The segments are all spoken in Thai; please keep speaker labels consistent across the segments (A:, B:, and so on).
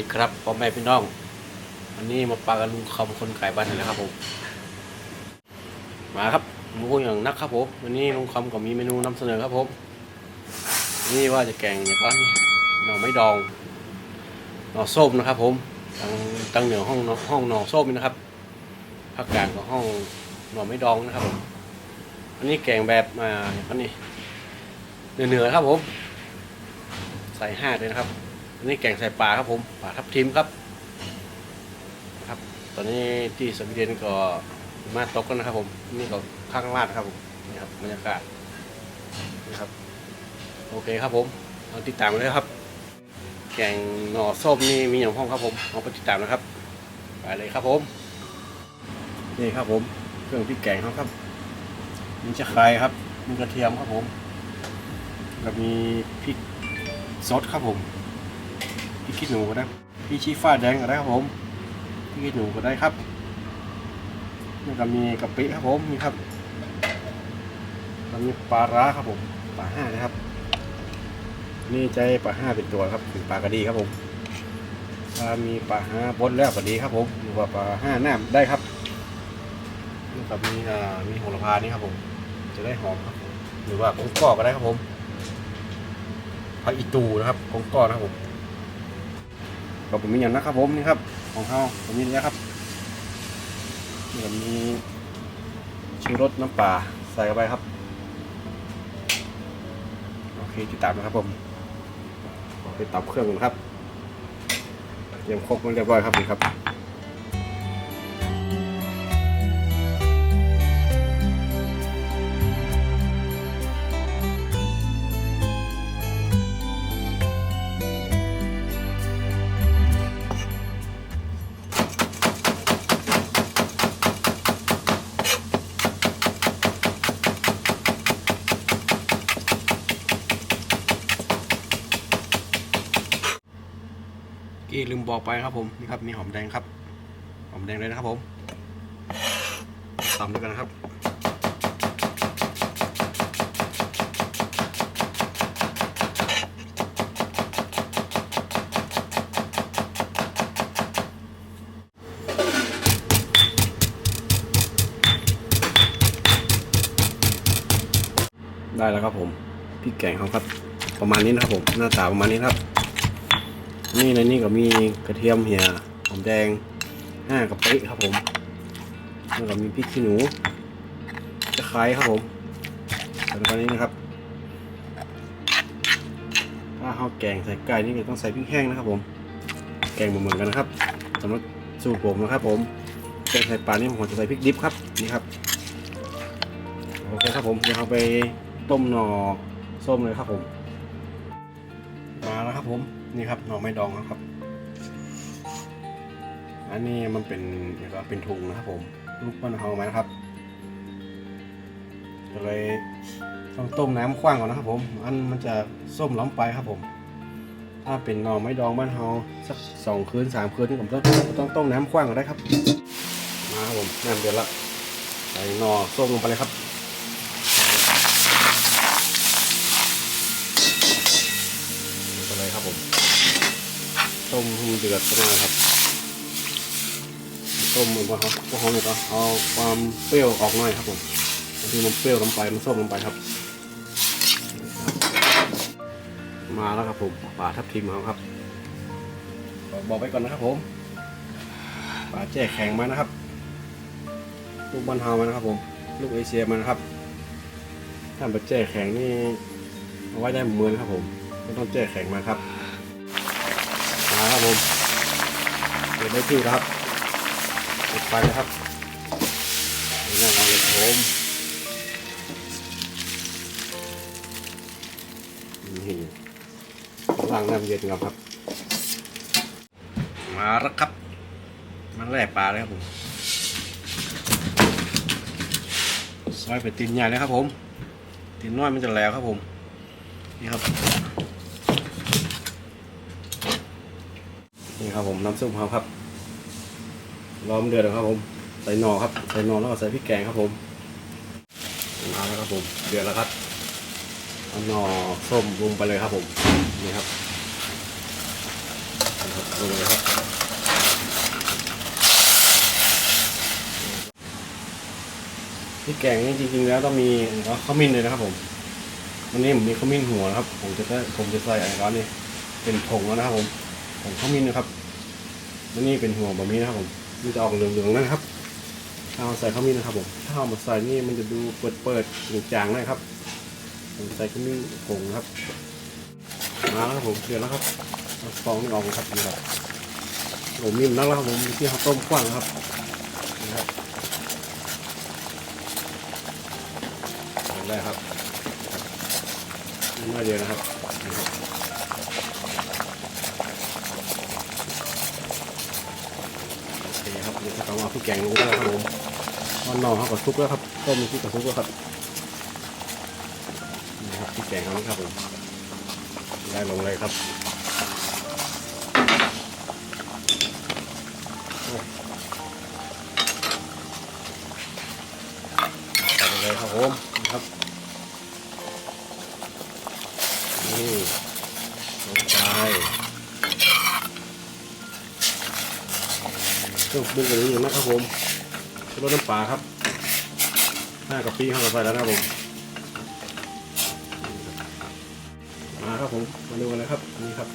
A: ดีครับพ่อแม่พี่น้องวันนี้มาปลากันลุงคำคนขายบ้านนี่แหละครับผมมาครับหมูอย่างนักครับผมวันนี้ลุงคำก็มีเมนูนำเสนอครับผมนี่ว่าจะแกงอย่างนี่หน่อไม้ดองหน่อส้มนะครับ ผมทางทางเหนือห้องหน่อห้องหน่อส้มนี่นะครับภาคกลางก็ห้องหน่อไม้ดองนะครับผมอันนี้แกงแบบมาอย่างนี้เหนือๆครับผมใส่ห้าเลยนะครับ อันนี้แกงใส่ปลาครับผมปลาทับทิมครับ ครับ ตอนนี้ที่สวีเดนก็มาตกกันนะครับ ผมนี่ก็ข้างล่างครับผมนี่ครับบรรยากาศนะครับ โอเคครับผมเอาติดตามกันเลยครับ แกงหน่อส้มนี่มีอย่างห้องครับผมเอาไปติดตามนะครับไปเลยครับผม นี่ครับผม เครื่องพริกแกงครับมีจะไคร้ครับมีกระเทียมครับผมแล้วมีพริกซดครับผม พริกขี้หนูก็ได้พริกชี้ฟ้าแดงก็ได้ครับผมพริกขี้หนูก็ได้ครับแล้วก็มีกะปิครับผมนี่ครับแล้วมีปลาร้าครับผมปลาห้านะครับ นี่ใจปลาห้าเป็นตัวครับเป็นปลากระดีครับผมถ้ามีปลาห้าบดแล้วก็ดีครับผมหรือว่าปลาห้าน้ำได้ครับแล้วก็มีอ่ามีโหระพานี่ครับผม จะได้หอมครับหรือว่ากุ้งกอก็ได้ครับผมผักอีตูนะครับกุ้งก้อนะครับผม ก็ผมมีอย่างนะครับผมนี่ครับ ของเขาผมมีแล้วครับนี่ก็มีชูรสน้ำปลาใส่เข้าไปครับโอเคติดตามนะครับผมเอาไปตับเครื่องก่อนครับเตรียมครบมันเรียบร้อยครับนี่ครับ กี้ลืมบอกไปครับผมนี่ครับมีหอมแดงครับ หอมแดงเลยนะครับผมตำด้วยกันนะครับได้แล้วครับผมพริกแกงเขาครับ ประมาณนี้นะครับผมหน้าตาประมาณนี้ครับ นี่ในนี้ก็มีกระเทียมเหี่ยหอมแดงห้ากระปิครับผมแล้วก็มีพริกขี้หนูตะไคร้ครับผมแล้วก็นี้นะครับ ถ้าข้าวแกงใส่ไก่นี่ก็ต้องใส่พริกแห้งนะครับผม แกงเหมือนกันนะครับสำหรับสูตรผมนะครับผมแกงใส่ปลานี่ผมจะใส่พริกดิบครับนี่ครับโอเคครับผมเดี๋ยวเอาไปต้มหน่อส้มเลยครับผม มาแล้วครับผม นี่ครับหน่อไม้ดองครับ อันนี้มันเป็นเดี๋ยวก็เป็นถุงนะครับผมลูกปั้นเฮามานะครับก็เลยต้องต้มน้ำคว้างก่อนนะครับผม อันมันจะส้มล้ำไปครับผม ถ้าเป็นหน่อไม้ดองบ้านเฮาสักสองคืนสามคืนนี่ผมต้องต้องต้มน้ำคว้างก่อนได้ครับ มาครับผมน้ำเดือดละใส่หน่อส้มลงไปเลยครับ ต้มให้มันเดือดก็ได้ครับ ต้มมันพอครับพอหอมเลยก็เอาความเปรี้ยวออกหน่อยครับผมบางทีมันเปรี้ยวลงไปมันส้มลงไปครับ มาแล้วครับผมปลาทับทิมของเราครับ บอกไว้ก่อนนะครับผมปลาแจ้แข็งมานะครับ ลูกบอลเฮามานะครับผม ลูกเอเชียมานะครับ ถ้าปลาแจ้แข็งนี่เอาไว้ได้เหมื่นครับผมไม่ต้องแจ้แข็งมาครับ ครับผมเปิดได้ที่แล้วครับปิดไฟเลยครับนี่นั่งเอาเลยครับผมนี่ล้างน้ำเย็นครับ มาแล้วครับ มันแล่ปลาเลยครับผมซอยไปตีนใหญ่เลยครับผมตีนน้อยมันจะแหลวครับผม นี่ครับ ครับผมน้ำซุปครับครับล้อมเดือดแล้วครับผมใส่หน่อครับใส่หน่อแล้วก็ใส่พริกแกงครับผมเอาแล้วครับผมเดือดแล้วครับเอาหน่อส้มลงไปเลยครับผมนี่ครับลงเลยครับพริกแกงนี่จริงๆแล้วต้องมีข้ามิ้นเลยนะครับผมวันนี้ผมมีข้าวมิ้นหัวนะครับ ผมจะได้ผมจะใส่อะไรร้อนนี่เป็นผงแล้วนะครับผมผงข้าวมิ้นนะครับ แล้วนี่เป็นหัวบะหมี่นะครับผมมันจะออกเหลืองๆนะครับถ้าเอาใส่ข้าวมิ้นนะครับผมถ้าเอามาใส่นี่มันจะดูเปิดๆจางๆหน่อยครับผมใส่ข้าวมิ้นผงครับมาแล้วครับผมเดือดแล้วครับเอาฟองนี่ออกครับนี่ครับผมนิ่มนักแล้วครับผมที่เขาต้มกว้างครับนี่ครับอย่างแรกครับนี่เดียวนะครับโอเครับเดี๋ยวจะต้องเอาพริกแกงลงด้วครับผมตอนนองเขาก็ซุกแล้วครับต้มพริกกับซุกแล้วครับนี่ครับพริกแกงเขานะครับผมได้ลงเลยครับเลยครับผมนะครับนี่ลงไป เครื่องปรุงกันนี้อยู่นะครับผมชูรสน้ำปลาครับห้ากะปิเข้าไปแล้วนะครับผมมาครับผมมาดูกันเลยครับนี่ครับ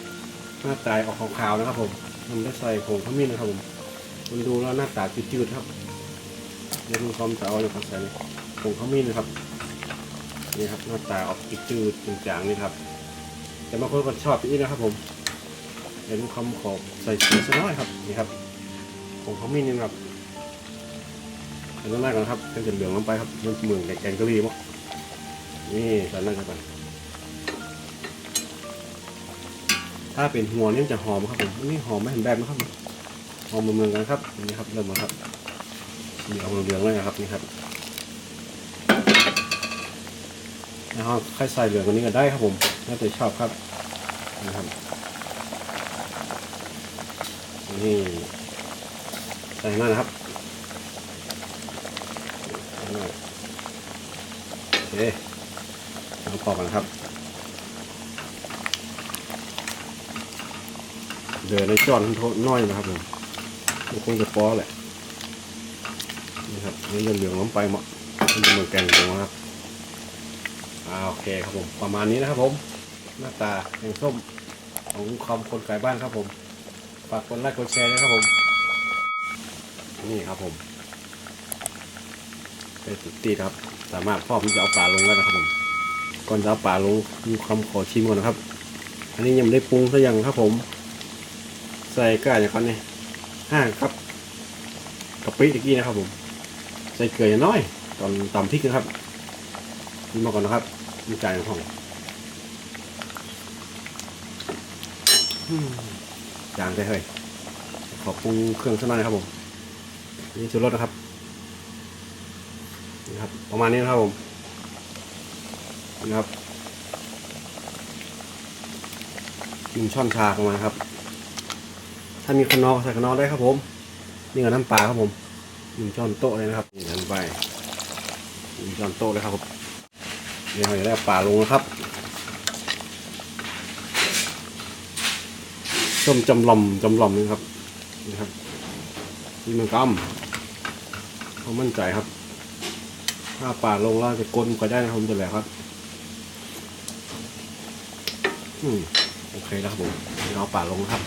A: หน้าตายออกขาวๆนะครับผมมันได้ใส่ผงขมิ้นนะครับผมมันดูแล้วหน้าตาจืดๆครับเดี๋ยวดูความจะเอาอย่างไรใส่ผงขมิ้นนะครับนี่ครับหน้าตาออกจืดๆจางๆนี่ครับ แต่บางคนก็ชอบที่นี่นะครับผมเดี๋ยวดูคำขอบใส่เสียสักน้อยครับนี่ครับ ผงขมิ้นนี่ครับเห็นแรกก่อนครับก็จะเหลืองลงไปครับมันเหมือนแกงกะหรี่มั้งนี่ใส่นั่นเข้าไปถ้าเป็นหัวนี่จะหอมครับผมนี่หอมไม่เห็นแบบนะครับหอมเหมือนๆกันครับนี่ครับเริ่มมาครับมีออกเหลืองเลยนะครับนี่ครับนะครับใครใส่เหลืองกว่านี้ก็ได้ครับผมน่าจะชอบครับนะครับนี่ ส่หน้านะครับโอเคเอาพอกันครับ เดินในจอนทน้อยนะครับผมมันคงจะป้อแหละนี่ครับนี่เหลืองๆล้มไปหมดมันจะเหมือนแกงหมูนะครับอ่าโอเคครับผม ประมาณนี้นะครับผม หน้าตาแกงส้มของคอมคนขายบ้านครับผม ฝากกดไลค์กดแชร์ด้วยครับผม นี่ครับผมไปติดตีครับ สามารถพ่อผมจะเอาปลาลงแล้วนะครับผมก่อนจะเอาปลาลงมีคำขอชิมก่อนนะครับ อันนี้ยังไม่ได้ปรุงซะยังครับผม ใส่กระอย่างก่อนนี่ห้าครับกะปิตะกี้นะครับผม ใส่เกลืออย่างน้อย ตอนตำพริกนะครับนี่มาก่อนนะครับมีจายของอืมจางได้เฮ้ยขอปรุงเครื่องสักหน่อยนะครับผม นี่ชูรสนะครับนี่ครับ ประมาณนี้นะครับผมนี่ครับหนึ่งช้อนชาประมาณครับ ถ้ามีขนอใส่ขนอได้ครับผม นี่กับน้ำปลาครับผมหนึ่งช้อนโต๊ะเลยนะครับนี่น้ำไปหนึ่งช้อนโต๊ะเลยครับผมเดี๋ยวเราจะได้ปลาลงนะครับส้มจำลอมจำลอมนี่ครับนี่ครับนี่มันกำ เขามั่นใจครับ ถ้าปลาลงล้วจะกลนก็ได้นะผมจะแหละครับ อืมโอเคแล้วครับผมเอาปลาลงครับ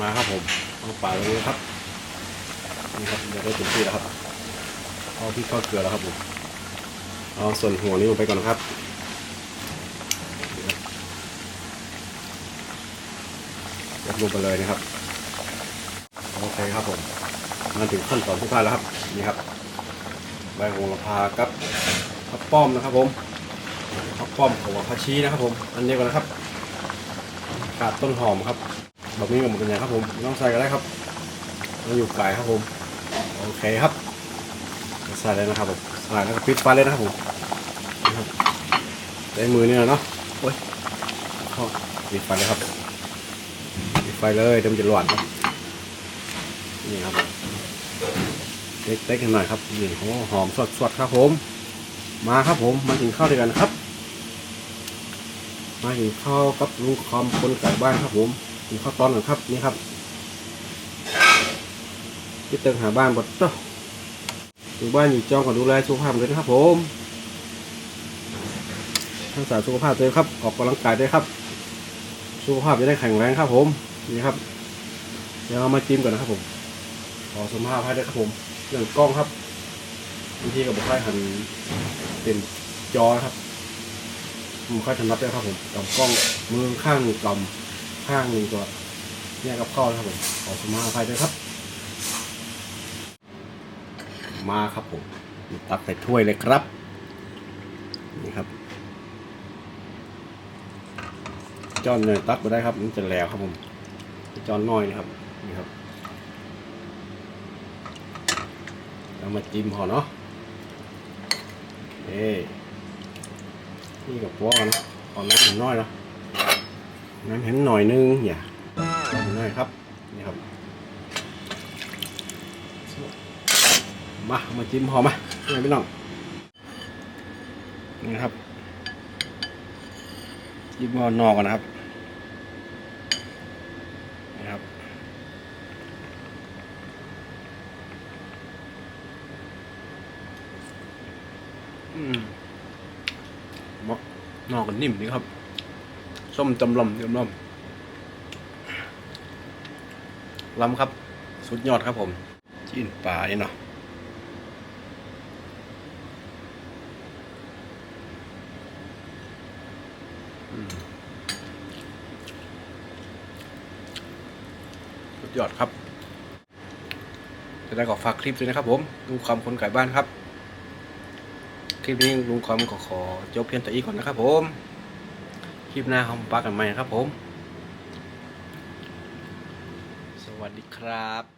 A: มาครับผมเอาปลาลงเลยครับนี่ครับเดี๋ยวได้เต็มที่แล้วครับเอาพริกข้าวเกลือแล้วครับผมเอาส่วนหัวนี้ลงไปก่อนนะครับยัดลงไปเลยนะครับ โอเคครับผม มาถึงขั้นตอนสุดท้ายแล้วครับ นี่ครับใบโหระพากับข้าวป้อมนะครับผมข้าวป้อมของผักชีนะครับผม อันเดียวกันนะครับขาดต้นหอมครับแบบนี้กับหมูกันใหญ่ครับผมต้องใส่ก็ได้ครับเราอยู่ไก่ครับผม โอเคครับใส่เลยนะครับผมใส่แล้วก็ปิดไฟเลยนะครับผมใช้มือนี่แหละเนาะโอ้ยข้าปิดไฟเลยครับปิดไฟเลยเดี๋ยวมันจะหลวนครับนี่ครับ เล็กๆกันหน่อยครับนี่โอ้หอมสดๆครับผม มาครับผมมากินข้าวด้วยกันครับ มากินข้าวกับลุงคอมคนไก่บ้านครับผมมีข้าวตอนหน่อยครับนี่ครับที่เติงหาบ้านบดต่ออยู่บ้านอยู่จองก็ดูแลสุขภาพเลยนะครับผมรักษาสุขภาพเลยครับ ออกกำลังกายด้วยครับ สุขภาพจะได้แข็งแรงครับผม นี่ครับ เดี๋ยวเรามาจิ้มก่อนนะครับผม ขอสมภาพให้ด้วยครับผม รื่องกล้องครับบางทีกับบุคคลหันเป็นจอครับผมค่อยถนัดด้ครับผมกำกล้องมือข้างหนึ่งกำข้างหนึ่งตัวเนี่ยกับข้าวครับผมขอสมาภัยด้วยครับ มาครับผมตักใส่ถ้วยเลยครับนี่ครับจอนเนยตักไปได้ครับมันจะแหลวครับผมจอนน้อยนะครับนี่ครับ เรามาจิ้มพอเนาะเอ้นี่กับปัวกันเนะขอน้ำหนน้อยเนาะน้ำเห็นหน่อยนึงอย่าน้ำเห็นน้อยครับนี่ครับมาเอามาจิ้มพอมาไม่พี่น้องนี่ครับจิ้มพอนอกกันนะครับนี่ครับ อืมมะนอกกันนิ่มดีครับ ส้มตำลำตำลำลำครับ สุดยอดครับผมจิ้นปลาเนี่ยเนาะสุดยอดครับจะได้ก็ฝากคลิปด้วยนะครับผมลุงความคนไก่บ้านครับ คลิปนี้ลุงคอมก็ขอจบเพียงแต่อีกก่อนนะครับผม คลิปหน้าเรามปักกันใหม่ครับผม สวัสดีครับ